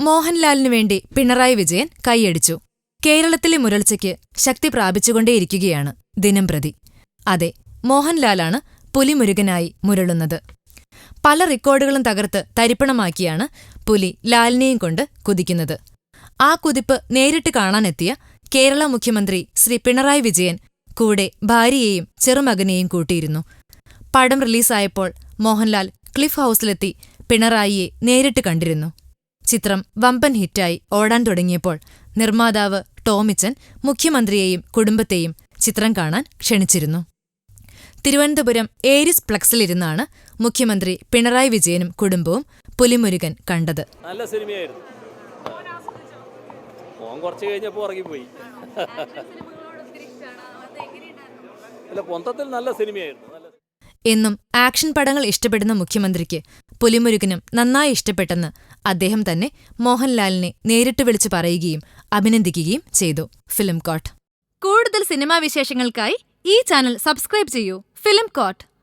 മോഹൻലാലിനു വേണ്ടി പിണറായി വിജയൻ കൈയടിച്ചു. കേരളത്തിലെ മുരൾച്ചയ്ക്ക് ശക്തി പ്രാപിച്ചുകൊണ്ടേയിരിക്കുകയാണ് ദിനം പ്രതി. അതെ മോഹൻലാലാണ് പുലിമുരുകനായി മുരളുന്നത്. പല റെക്കോർഡുകളും തകർത്ത് തരിപ്പണമാക്കിയാണ് പുലി ലാലിനെയും കൊണ്ട് കുതിക്കുന്നത്. ആ കുതിപ്പ് നേരിട്ട് കാണാനെത്തിയ കേരള മുഖ്യമന്ത്രി ശ്രീ പിണറായി വിജയൻ കൂടെ ഭാര്യയെയും ചെറുമകനെയും കൂട്ടിയിരുന്നു. പടം റിലീസായപ്പോൾ മോഹൻലാൽ ക്ലിഫ് ഹൗസിലെത്തി പിണറായിയെ നേരിട്ട് കണ്ടിരുന്നു. ചിത്രം വമ്പൻ ഹിറ്റായി ഓടാൻ തുടങ്ങിയപ്പോൾ നിർമ്മാതാവ് ടോമിച്ചൻ മുഖ്യമന്ത്രിയെയും കുടുംബത്തെയും ചിത്രം കാണാൻ ക്ഷണിച്ചിരുന്നു. തിരുവനന്തപുരം ഏരിസ് പ്ലക്സിലിരുന്നാണ് മുഖ്യമന്ത്രി പിണറായി വിജയനും കുടുംബവും പുലിമുരുകൻ കണ്ടത്. നല്ല സിനിമയായിരുന്നു. ഫോൺ കുറച്ച് കഴിഞ്ഞപ്പോൾ ഉറങ്ങിപ്പോയി. അല്ല നല്ല സിനിമയായിരുന്നു. എന്നും ആക്ഷൻ പടങ്ങൾ ഇഷ്ടപ്പെടുന്ന മുഖ്യമന്ത്രിക്ക് പുലിമുരുകനും നന്നായി ഇഷ്ടപ്പെട്ടെന്ന് അദ്ദേഹം തന്നെ മോഹൻലാലിനെ നേരിട്ട് വിളിച്ചു പറയുകയും അഭിനന്ദിക്കുകയും ചെയ്തു. Film court. കൂടുതൽ സിനിമാ വിശേഷങ്ങൾക്കായി ഈ ചാനൽ സബ്സ്ക്രൈബ് ചെയ്യൂ. Film court.